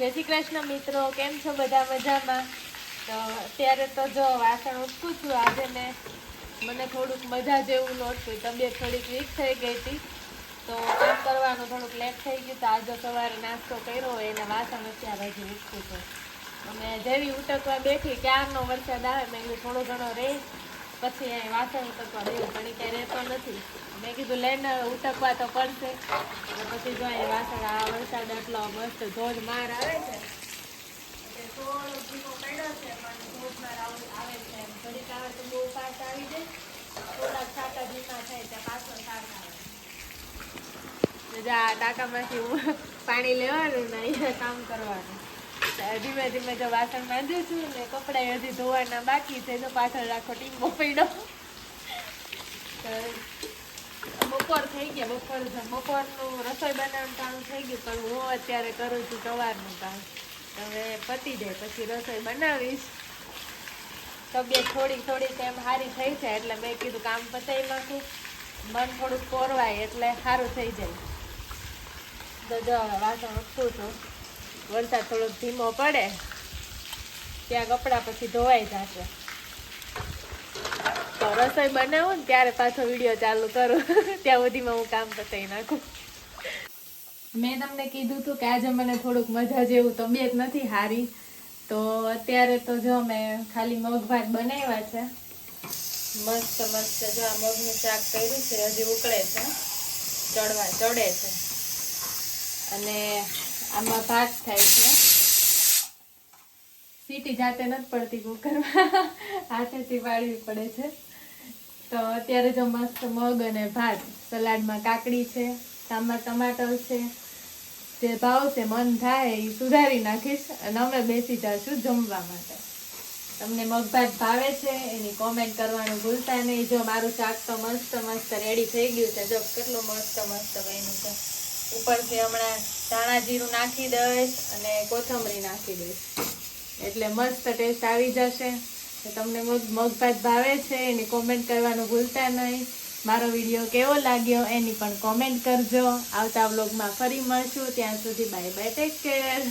જય શ્રી કૃષ્ણ મિત્રો, કેમ છો બધા મજામાં? તો અત્યારે તો જો વાસણ ઉટકું છું, આજે મેં મને થોડુંક મજા જેવું નહોતું, તબિયત થોડીક વીક થઈ ગઈ હતી. તો કામ કરવાનું થોડુંક લેટ થઈ ગયું તો આજે સવારે નાસ્તો કર્યો હોય એને વાસણ અત્યારે હજી ઉટકું છું. અમે જેવી ઉટકવા બેઠી, ક્યારનો વરસાદ આવે, મેં થોડો ઘણો રહે પછી અહીં વાસણ ઉટકવા દેવું પણ ક્યાંય રહેતો નથી. મેં કીધું લઈને ઉટકવા તો પડશે. પછી જો એ વાસણ આ વરસાદ આટલો મસ્ત ધોધમાર આવે છે. થોડો ધીમો પડ્યો છે, પણ પાણી લેવાનું ને અહીંયા કામ કરવાનું. ધીમે ધીમે જો વાસણ માંજું છું ને કપડાં હજી ધોવાના બાકી છે, તો પાછળ રાખો ટીમો પડ્યો તો બપોર થઈ ગયા, બપોર બપોરનું રસોઈ બનાવવાનું કામ થઈ ગયું, પણ હું અત્યારે કરું છું સવારનું કામ. હવે પતી જાય, પછી રસોઈ બનાવીશ. તબિયત થોડીક થોડીક એમ સારી થઈ છે એટલે મેં કીધું કામ પતાવી નાખું. મન થોડુંક કોરવાય, એટલે સારું થઈ જાય. તો જો વાસણ ઉઠું છું. વરસાદ થોડોક ધીમો પડે, ત્યાં કપડાં પછી ધોવાઈ જશે. રસોઈ બનાવું ને ત્યારે પાછો વીડિયો ચાલુ કરું. ત્યાં સુધીમાં હું કામ પતાવી નાખું. મેં તમને કીધું હતું કે આજે મને થોડુંક મજા જેવું તબિયત નથી હારી. તો અત્યારે તો જો મેં ખાલી મગ ભાત બનાવ્યા છે. મસ્ત મસ્ત જો આ મગનું શાક કર્યું છે, હજી ઉકળે છે. ચડવા, ચડે છે. અને આમાં ભાત થાય છે. સીટી જાતે નથી પડતી કુકરમાં. હાથેથી વાળવી પડે છે. તો અત્યારે જો મસ્ત મગ અને ભાત. સલાડમાં કાકડી છે સામા ટમાટર છે. જે ભાવશે મન થાય એ સુધારી નાખીશ અને અમે બેસી જઈશું જમવા માટે. તમને મગભાત ભાવે છે, એની કોમેન્ટ કરવાનું ભૂલતા નહીં. જો મારું શાક તો મસ્ત મસ્ત રેડી થઈ ગયું છે. જો કેટલું મસ્ત મસ્ત બન્યું છે. ઉપરથી હમણાં ધાણા જીરું નાખી દઈશ અને કોથમરી નાખી દઈશ. એટલે મસ્ત ટેસ્ટ આવી જશે. તમને મગ, મગભાત ભાવે છે એની કોમેન્ટ કરવાનું ભૂલતા નહીં. મારો વીડિયો કેવો લાગ્યો એની પણ કોમેન્ટ કરજો. આવતા વ્લોગમાં ફરી મળશું. ત્યાં સુધી બાય બાય ટેક કેર